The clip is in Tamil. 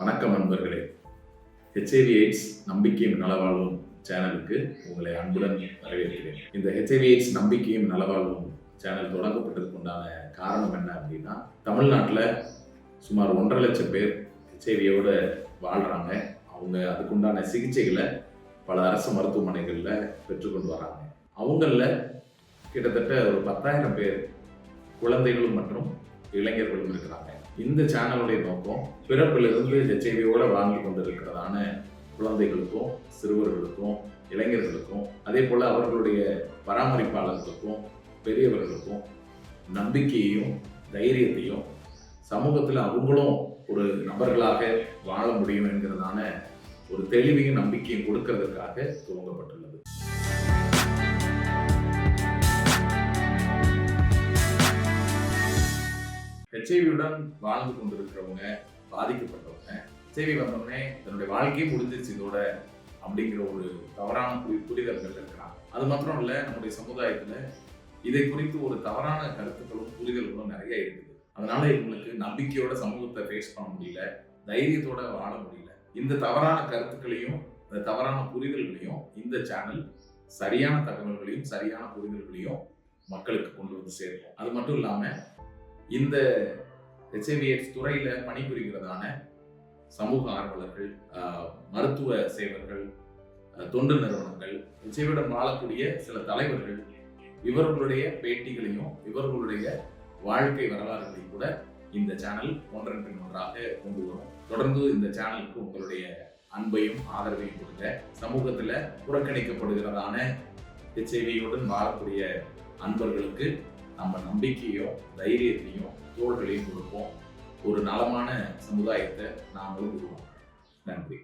வணக்கம் நண்பர்களே. ஹெச்ஐவி எய்ட்ஸ் நம்பிக்கையும் நலவாழ்வும் சேனலுக்கு உங்களை அன்புடன் வரவேற்கிறேன். இந்த ஹெச்ஐவி எய்ட்ஸ் நம்பிக்கையும் நலவாழ்வும் சேனல் தொடங்கப்பட்டதுக்கு உண்டான காரணம் என்ன அப்படின்னா தமிழ்நாட்டில் சுமார் ஒன்றரை லட்சம் பேர் ஹெச்ஐவியோட வாழ்கிறாங்க அவங்க அதுக்குண்டான சிகிச்சைகளை பல அரசு மருத்துவமனைகளில் பெற்றுக்கொண்டு வராங்க. அவங்களில் கிட்டத்தட்ட ஒரு பத்தாயிரம் பேர் குழந்தைகளும் மற்றும் இளைஞர்களும் இருக்கிறாங்க. இந்த சேனலுடைய நோக்கம் பிறப்பிலிருந்து ஹெச்ஐவியோட வாழ்ந்து கொண்டிருக்கிறதான குழந்தைகளுக்கும் சிறுவர்களுக்கும் இளைஞர்களுக்கும் அதே போல் அவர்களுடைய பராமரிப்பாளர்களுக்கும் பெரியவர்களுக்கும் நம்பிக்கையையும் தைரியத்தையும் சமூகத்தில் அவங்களும் ஒரு நபர்களாக வாழ முடியும் என்கிறதான ஒரு தெளிவையும் நம்பிக்கையும் கொடுக்கறதுக்காக துவங்கப்பட்டுள்ளது. ஹெச்ஐவியுடன் வாழ்ந்து கொண்டிருக்கிறவங்க பாதிக்கப்பட்டவங்க. ஹெச்ஐவி வந்தவொடனே தன்னுடைய வாழ்க்கையே முடிஞ்சிருச்சு இதோட அப்படிங்கிற ஒரு தவறான புரி புரிதல்கள் இருக்கிறாங்க. அது மாத்திரம் இல்லை நம்முடைய சமுதாயத்தில் இதை குறித்து ஒரு தவறான கருத்துக்களும் புரிதல்களும் நிறைய இருக்குது. அதனால இவங்களுக்கு நம்பிக்கையோட சமூகத்தை ஃபேஸ் பண்ண முடியல தைரியத்தோட வாழ முடியல. இந்த தவறான கருத்துக்களையும் இந்த தவறான புரிதல்களையும் இந்த சேனல் சரியான தகவல்களையும் சரியான புரிதல்களையும் மக்களுக்கு கொண்டு வந்து சேர்க்கும். அது மட்டும் இல்லாமல் இந்த ஹெச்ஐவிஎஸ் துறையில் பணிபுரிகிறதான சமூக ஆர்வலர்கள் மருத்துவ சேவர்கள் தொண்டு நிறுவனங்கள் ஹெச்ஐவியுடன் வாழக்கூடிய சில தலைவர்கள் இவர்களுடைய பேட்டிகளையும் இவர்களுடைய வாழ்க்கை வரலாறுகளையும் கூட இந்த சேனல் ஒன்றன் பின் ஒன்றாக கொண்டு வரும். தொடர்ந்து இந்த சேனலுக்கு உங்களுடைய அன்பையும் ஆதரவையும் கொடுங்க சமூகத்தில் புறக்கணிக்கப்படுகிறதான ஹெச்ஐவியுடன் வாழக்கூடிய அன்பர்களுக்கு நம்ம நம்பிக்கையும் தைரியத்தையும் தோள்களையும் கொடுப்போம். ஒரு நலமான சமுதாயத்தை நாம் உருவாக்குறோம். நன்றி.